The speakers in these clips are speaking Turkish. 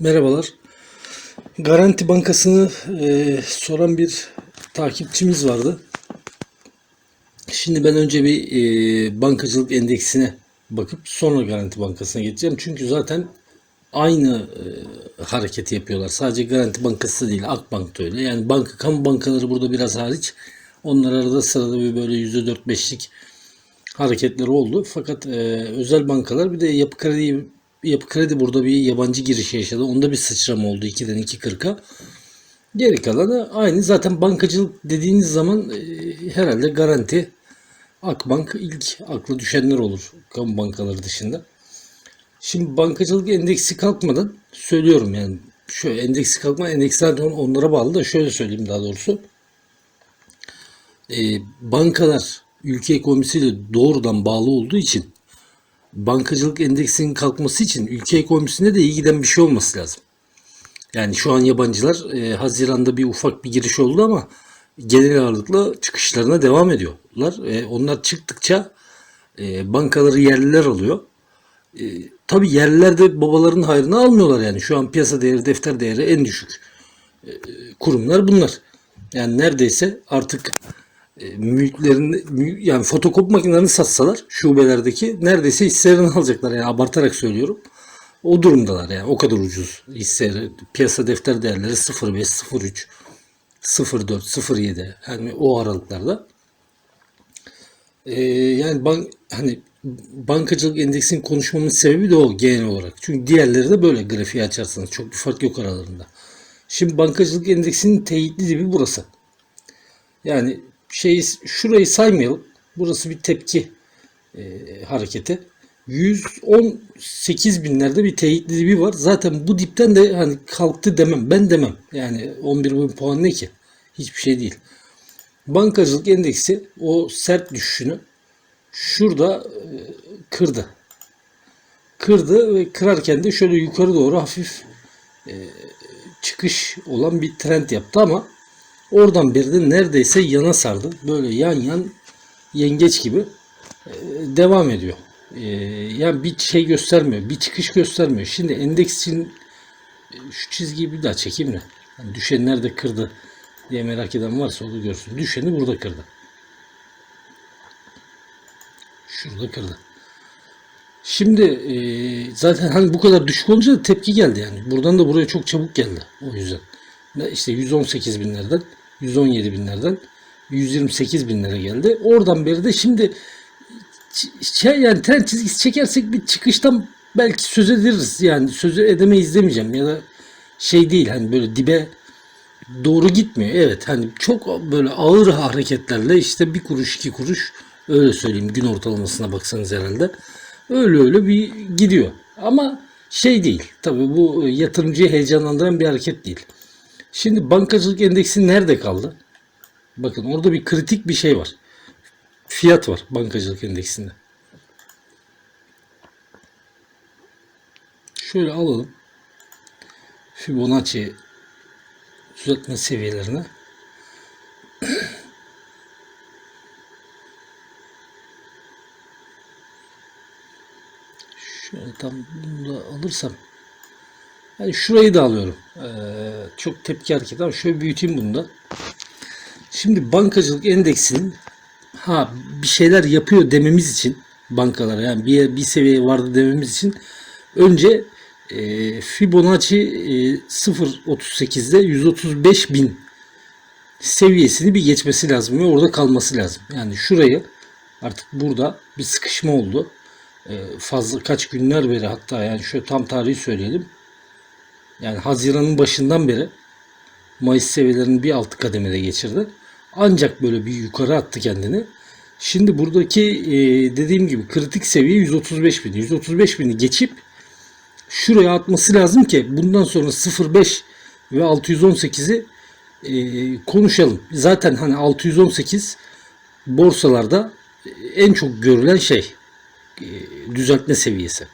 Merhabalar. Garanti Bankası'nı e, soran bir takipçimiz vardı. Şimdi ben önce bir e, bankacılık endeksine bakıp sonra Garanti Bankası'na geçeceğim. Çünkü zaten aynı e, hareketi yapıyorlar. Sadece Garanti Bankası değil, Akbank da öyle. Yani banka, kamu bankaları burada biraz hariç. Onlar arada sırada bir böyle %4-5'lik hareketleri oldu. Fakat e, özel bankalar bir de yapı kredi yapı kredi burada bir yabancı giriş yaşadı. Onda bir sıçrama oldu 2'den 2.40'a. Geri kalanı aynı. Zaten bankacılık dediğiniz zaman e, herhalde garanti Akbank ilk akla düşenler olur kamu bankaları dışında. Şimdi bankacılık endeksi kalkmadan söylüyorum yani şöyle endeksi kalkma endeksler de onlara bağlı da şöyle söyleyeyim daha doğrusu. E, bankalar ülke ekonomisiyle doğrudan bağlı olduğu için bankacılık endeksinin kalkması için ülke ekonomisinde de iyi giden bir şey olması lazım. Yani şu an yabancılar e, Haziran'da bir ufak bir giriş oldu ama genel ağırlıkla çıkışlarına devam ediyorlar. E, onlar çıktıkça e, bankaları yerliler alıyor. E, tabii yerliler de babaların hayrını almıyorlar yani. Şu an piyasa değeri, defter değeri en düşük e, kurumlar bunlar. Yani neredeyse artık e, mülklerini mü- yani fotokopi makinelerini satsalar şubelerdeki neredeyse hisselerini alacaklar yani abartarak söylüyorum. O durumdalar yani o kadar ucuz hisseleri piyasa defter değerleri 0.5 0.3 0.4 0.7 yani o aralıklarda. Ee, yani bank hani bankacılık endeksinin konuşmamın sebebi de o genel olarak. Çünkü diğerleri de böyle grafiği açarsanız çok bir fark yok aralarında. Şimdi bankacılık endeksinin teyitli dibi burası. Yani şeyi şurayı saymayalım. Burası bir tepki e, hareketi. 118 binlerde bir teyitli dibi var. Zaten bu dipten de hani kalktı demem. Ben demem. Yani 11 bin puan ne ki? Hiçbir şey değil. Bankacılık endeksi o sert düşüşünü şurada e, kırdı. Kırdı ve kırarken de şöyle yukarı doğru hafif e, çıkış olan bir trend yaptı ama Oradan beri de neredeyse yana sardı. Böyle yan yan yengeç gibi e, devam ediyor. E, yani bir şey göstermiyor. Bir çıkış göstermiyor. Şimdi endeks için e, şu çizgiyi bir daha çekeyim mi? Yani düşen nerede kırdı diye merak eden varsa onu görsün. Düşeni burada kırdı. Şurada kırdı. Şimdi e, zaten hani bu kadar düşük olunca da tepki geldi yani. Buradan da buraya çok çabuk geldi. O yüzden. İşte 118 binlerden 117 binlerden 128 binlere geldi. Oradan beri de şimdi şey yani trend çizgisi çekersek bir çıkıştan belki söz ederiz. Yani söz edemeyiz demeyeceğim ya da şey değil hani böyle dibe doğru gitmiyor. Evet hani çok böyle ağır hareketlerle işte bir kuruş iki kuruş öyle söyleyeyim gün ortalamasına baksanız herhalde. Öyle öyle bir gidiyor. Ama şey değil. Tabii bu yatırımcıyı heyecanlandıran bir hareket değil. Şimdi bankacılık endeksi nerede kaldı? Bakın orada bir kritik bir şey var. Fiyat var bankacılık endeksinde. Şöyle alalım. Fibonacci düzeltme seviyelerine. Şöyle tam bunu da alırsam yani şurayı da alıyorum. Ee, çok tepki hareketi ama şöyle büyüteyim bunu da. Şimdi bankacılık endeksinin ha bir şeyler yapıyor dememiz için bankalara yani bir, bir seviyeye vardı dememiz için önce e, Fibonacci e, 0.38'de 135 bin seviyesini bir geçmesi lazım ve orada kalması lazım. Yani şurayı artık burada bir sıkışma oldu. E, fazla kaç günler beri hatta yani şöyle tam tarihi söyleyelim. Yani Haziran'ın başından beri Mayıs seviyelerini bir altı kademede geçirdi. Ancak böyle bir yukarı attı kendini. Şimdi buradaki e, dediğim gibi kritik seviye 135 bin. 135 bini geçip şuraya atması lazım ki bundan sonra 0.5 ve 618'i e, konuşalım. Zaten hani 618 borsalarda en çok görülen şey e, düzeltme seviyesi.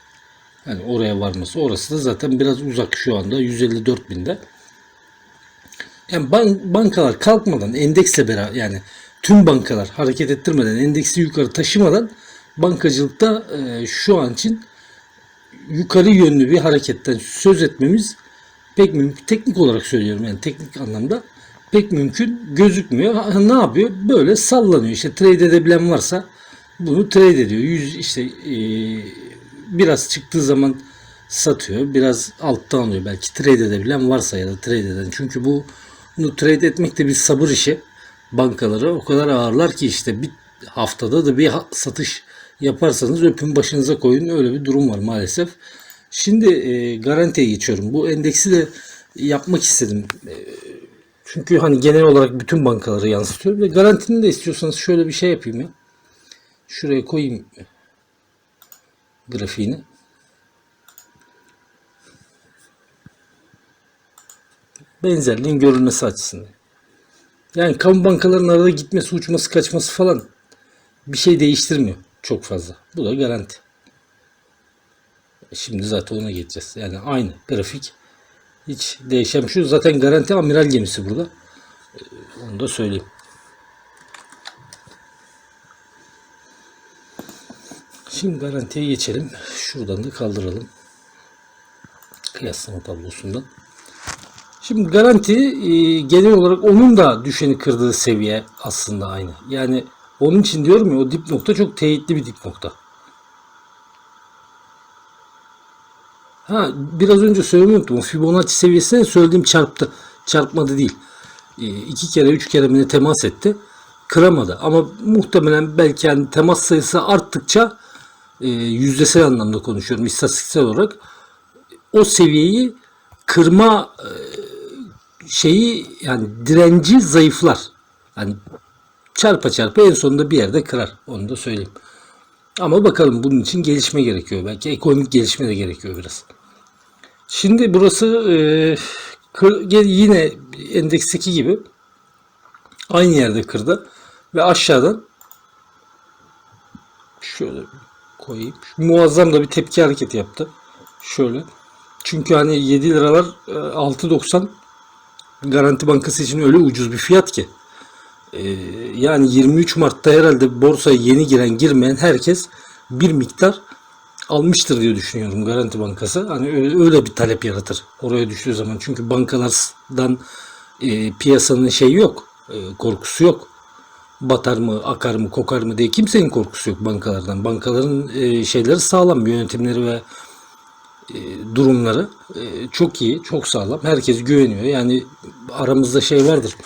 Hani oraya varması. Orası da zaten biraz uzak şu anda. 154 binde. Yani ban- bankalar kalkmadan endeksle beraber yani tüm bankalar hareket ettirmeden endeksi yukarı taşımadan bankacılıkta e, şu an için yukarı yönlü bir hareketten söz etmemiz pek mümkün teknik olarak söylüyorum yani teknik anlamda pek mümkün gözükmüyor. Ne yapıyor? Böyle sallanıyor. İşte trade edebilen varsa bunu trade ediyor. Yüz işte e, biraz çıktığı zaman satıyor. Biraz alttan alıyor. Belki trade edebilen varsa ya da trade eden. Çünkü bu bunu trade etmek de bir sabır işi. Bankaları o kadar ağırlar ki işte bir haftada da bir satış yaparsanız öpün başınıza koyun. Öyle bir durum var maalesef. Şimdi e, garantiye geçiyorum. Bu endeksi de yapmak istedim. E, çünkü hani genel olarak bütün bankaları yansıtıyor. Ve garantinin de istiyorsanız şöyle bir şey yapayım ya. Şuraya koyayım grafiğini. Benzerliğin görülmesi açısından. Yani kamu bankalarının arada gitmesi, uçması, kaçması falan bir şey değiştirmiyor çok fazla. Bu da garanti. Şimdi zaten ona geçeceğiz. Yani aynı grafik. Hiç değişen şu. Zaten garanti amiral gemisi burada. Ee, Onu da söyleyeyim. Şimdi garantiye geçelim. Şuradan da kaldıralım. Kıyaslama tablosundan. Şimdi garanti e, genel olarak onun da düşeni kırdığı seviye aslında aynı. Yani onun için diyorum ya o dip nokta çok teyitli bir dip nokta. Ha biraz önce söylemeyi unuttum. Fibonacci seviyesine söylediğim çarptı. Çarpmadı değil. E, iki kere üç kere mi ne temas etti. Kıramadı. Ama muhtemelen belki yani temas sayısı arttıkça e, yüzdesel anlamda konuşuyorum. istatistiksel olarak o seviyeyi kırma e, şeyi yani direnci zayıflar. Yani çarpa çarpa en sonunda bir yerde kırar. Onu da söyleyeyim. Ama bakalım bunun için gelişme gerekiyor. Belki ekonomik gelişme de gerekiyor biraz. Şimdi burası e, kır- yine endeksteki gibi aynı yerde kırdı ve aşağıdan şöyle koyayım. Muazzam da bir tepki hareketi yaptı. Şöyle. Çünkü hani 7 liralar e, 6.90 Garanti Bankası için öyle ucuz bir fiyat ki. Ee, yani 23 Mart'ta herhalde borsaya yeni giren girmeyen herkes bir miktar almıştır diye düşünüyorum Garanti Bankası. Hani öyle, öyle bir talep yaratır oraya düştüğü zaman. Çünkü bankalardan e, piyasanın şeyi yok, e, korkusu yok. Batar mı, akar mı, kokar mı diye kimsenin korkusu yok bankalardan. Bankaların e, şeyleri sağlam, yönetimleri ve e, durumları e, çok iyi, çok sağlam. Herkes güveniyor. Yani aramızda şey vardır.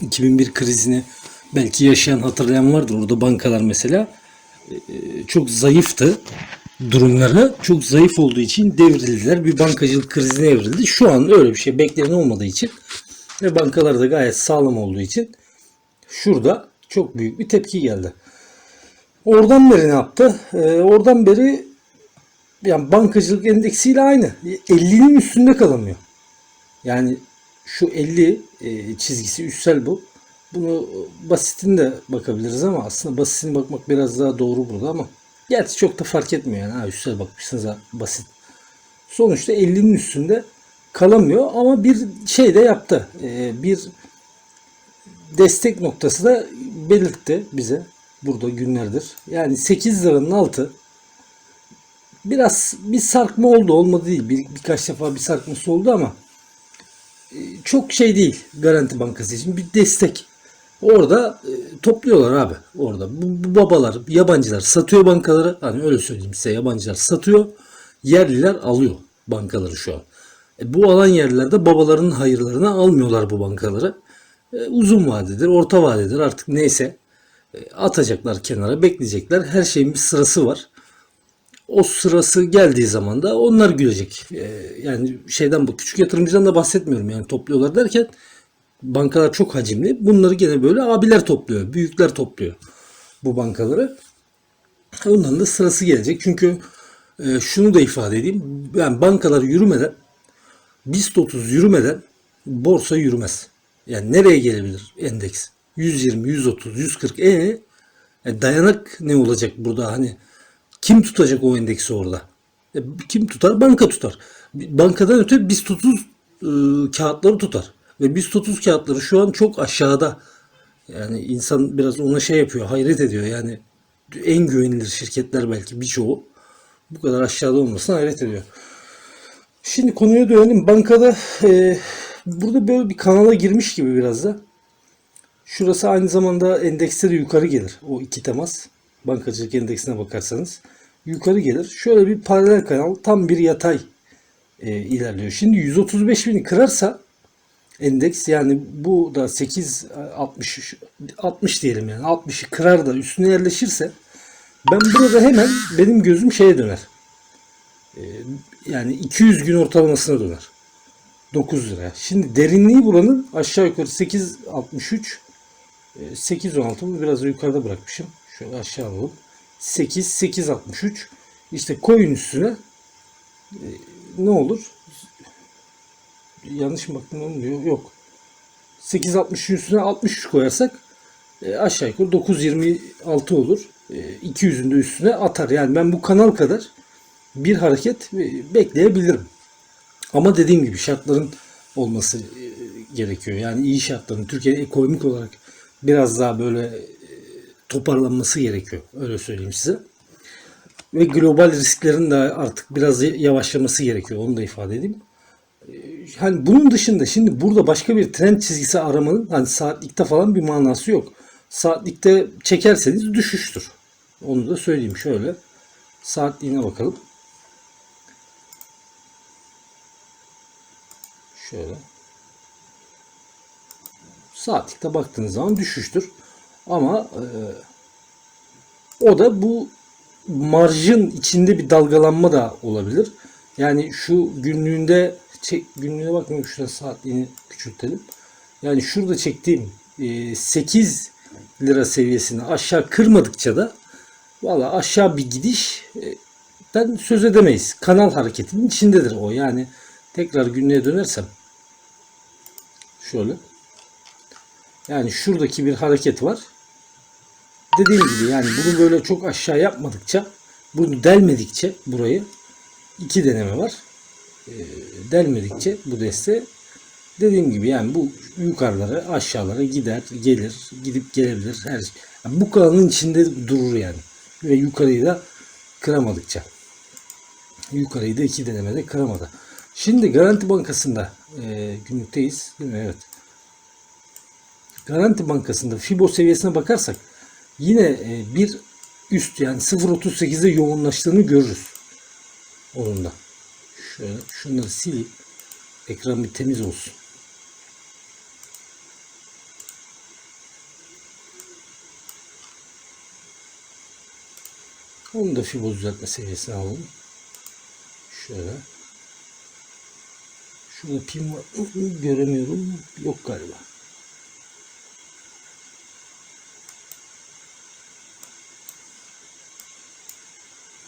2001 krizini belki yaşayan hatırlayan vardır. Orada bankalar mesela e, çok zayıftı durumları. Çok zayıf olduğu için devrildiler. Bir bankacılık krizine evrildi. Şu an öyle bir şey beklenen olmadığı için ve bankalar da gayet sağlam olduğu için şurada çok büyük bir tepki geldi. Oradan beri ne yaptı? Ee, oradan beri yani bankacılık endeksiyle aynı. 50'nin üstünde kalamıyor. Yani şu 50 e, çizgisi üstsel bu. Bunu basitini de bakabiliriz ama aslında basitini bakmak biraz daha doğru burada ama gerçi çok da fark etmiyor yani. Ha, üstsel bakmışsınız ha, basit. Sonuçta 50'nin üstünde kalamıyor ama bir şey de yaptı. E, bir destek noktası da belirtti bize burada günlerdir. Yani 8 liranın altı biraz bir sarkma oldu olmadı değil. Bir, birkaç defa bir sarkması oldu ama e, çok şey değil Garanti Bankası için bir destek. Orada e, topluyorlar abi orada. Bu, bu babalar, yabancılar satıyor bankaları. Hani öyle söyleyeyim size yabancılar satıyor. Yerliler alıyor bankaları şu an. E, bu alan yerlilerde babaların hayırlarını almıyorlar bu bankaları. E, uzun vadedir, orta vadedir artık neyse. E, atacaklar kenara, bekleyecekler. Her şeyin bir sırası var o sırası geldiği zaman da onlar gülecek. Ee, yani şeyden bu küçük yatırımcıdan da bahsetmiyorum yani topluyorlar derken bankalar çok hacimli. Bunları gene böyle abiler topluyor, büyükler topluyor bu bankaları. Ondan da sırası gelecek. Çünkü e, şunu da ifade edeyim. Yani bankalar yürümeden BIST 30 yürümeden borsa yürümez. Yani nereye gelebilir endeks? 120, 130, 140 e, e dayanak ne olacak burada hani kim tutacak o endeksi orada? E, kim tutar? Banka tutar. Bankadan öte BIST 30 e, kağıtları tutar. Ve BIST 30 kağıtları şu an çok aşağıda. Yani insan biraz ona şey yapıyor, hayret ediyor. Yani en güvenilir şirketler belki birçoğu bu kadar aşağıda olmasına hayret ediyor. Şimdi konuya dönelim. Bankada e, burada böyle bir kanala girmiş gibi biraz da. Şurası aynı zamanda endekste de yukarı gelir. O iki temas. Bankacılık endeksine bakarsanız. Yukarı gelir. Şöyle bir paralel kanal. Tam bir yatay e, ilerliyor. Şimdi 135 bini kırarsa endeks yani bu da 8 60 60 diyelim yani 60'ı kırar da üstüne yerleşirse ben burada hemen benim gözüm şeye döner. Ee, yani 200 gün ortalamasına döner. 9 lira. Şimdi derinliği buranın aşağı yukarı 8.63 e, 8.16 bu biraz da yukarıda bırakmışım. Şöyle aşağı alalım. 8 8.63 işte koyun üstüne e, ne olur? Yanlış mı baktım olmuyor. Yok. 8.60'ın üstüne 63 koyarsak e, aşağı yukarı 9.26 olur. E, 200'ün de üstüne atar. Yani ben bu kanal kadar bir hareket e, bekleyebilirim. Ama dediğim gibi şartların olması e, gerekiyor. Yani iyi şartların Türkiye'de ekonomik olarak biraz daha böyle e, toparlanması gerekiyor. Öyle söyleyeyim size. Ve global risklerin de artık biraz yavaşlaması gerekiyor. Onu da ifade edeyim. E, Hani bunun dışında şimdi burada başka bir trend çizgisi aramanın hani saatlikte falan bir manası yok. Saatlikte çekerseniz düşüştür. Onu da söyleyeyim şöyle. Saatliğine bakalım. Şöyle. Saatlikte baktığınız zaman düşüştür. Ama e, o da bu marjın içinde bir dalgalanma da olabilir. Yani şu günlüğünde çek, günlüğe bakmıyorum şurada saatliğini küçültelim. Yani şurada çektiğim e, 8 lira seviyesini aşağı kırmadıkça da valla aşağı bir gidiş e, ben söz edemeyiz. Kanal hareketinin içindedir o. Yani tekrar günlüğe dönersem şöyle yani şuradaki bir hareket var. Dediğim gibi yani bunu böyle çok aşağı yapmadıkça bunu delmedikçe burayı iki deneme var. E, delmedikçe bu deste dediğim gibi yani bu yukarılara aşağılara gider gelir gidip gelebilir her şey. Yani bu kanalın içinde durur yani ve yukarıyı da kıramadıkça yukarıyı da iki denemede kıramadı. Şimdi Garanti Bankası'nda e, günlükteyiz değil mi? Evet. Garanti Bankası'nda Fibo seviyesine bakarsak yine e, bir üst yani 0.38'de yoğunlaştığını görürüz. Onun da. Şöyle şunları sileyim. Ekran bir temiz olsun. Onu da fibo düzeltme seviyesine alalım. Şöyle. Şurada pin var mı? Göremiyorum. Yok galiba.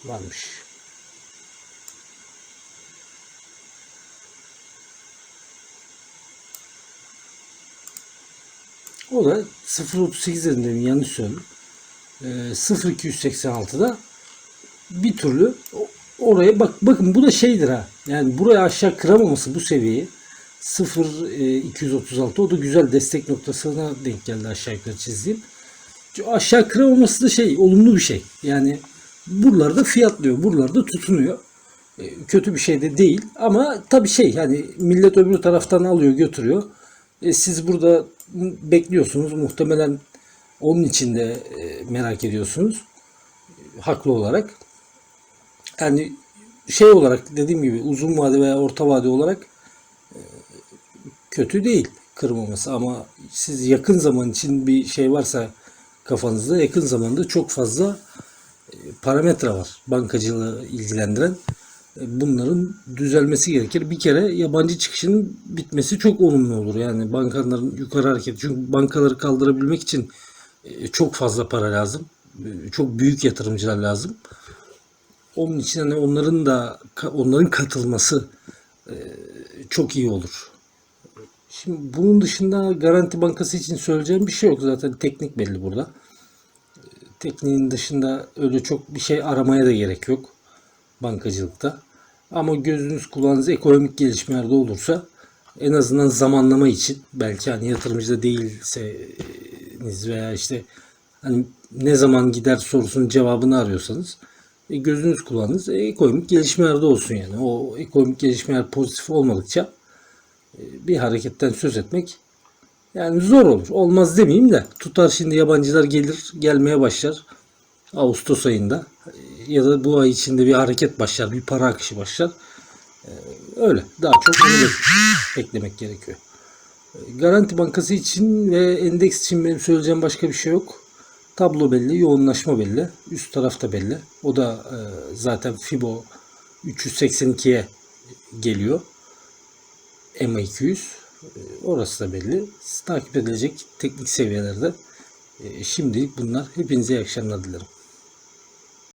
Varmış. O da 0.38 dedim yanlış söyledim. Ee, 0.286'da bir türlü oraya bak bakın bu da şeydir ha. Yani buraya aşağı kıramaması bu seviyeyi 0.236 o da güzel destek noktasına denk geldi aşağı yukarı çizdiğim. Aşağı kıramaması da şey olumlu bir şey. Yani buralarda fiyatlıyor, buralarda tutunuyor. E, Kötü bir şey de değil ama tabii şey yani millet öbür taraftan alıyor götürüyor. E, siz burada bekliyorsunuz muhtemelen onun için de e, merak ediyorsunuz. E, Haklı olarak. Yani şey olarak dediğim gibi uzun vade veya orta vade olarak e, kötü değil kırmaması ama siz yakın zaman için bir şey varsa kafanızda yakın zamanda çok fazla e, parametre var bankacılığı ilgilendiren. E, Bunların düzelmesi gerekir. Bir kere yabancı çıkışının bitmesi çok olumlu olur. Yani bankaların yukarı hareketi. Çünkü bankaları kaldırabilmek için çok fazla para lazım. Çok büyük yatırımcılar lazım. Onun için hani onların da onların katılması e, çok iyi olur. Şimdi bunun dışında Garanti Bankası için söyleyeceğim bir şey yok. Zaten teknik belli burada. Tekniğin dışında öyle çok bir şey aramaya da gerek yok bankacılıkta. Ama gözünüz kulağınız ekonomik gelişmelerde olursa en azından zamanlama için belki hani yatırımcı da değilseniz veya işte hani ne zaman gider sorusunun cevabını arıyorsanız E, gözünüz kulağınız e, ekonomik gelişmelerde olsun yani. O ekonomik gelişmeler pozitif olmadıkça e, bir hareketten söz etmek yani zor olur. Olmaz demeyeyim de tutar şimdi yabancılar gelir gelmeye başlar Ağustos ayında ya da bu ay içinde bir hareket başlar, bir para akışı başlar. Öyle. Daha çok beklemek gerekiyor. Garanti Bankası için ve endeks için benim söyleyeceğim başka bir şey yok. Tablo belli, yoğunlaşma belli. Üst tarafta belli. O da e, zaten Fibo 382'ye geliyor. EMA 200. E, Orası da belli. Takip edilecek teknik seviyelerde. E, Şimdilik bunlar. Hepinize iyi akşamlar dilerim.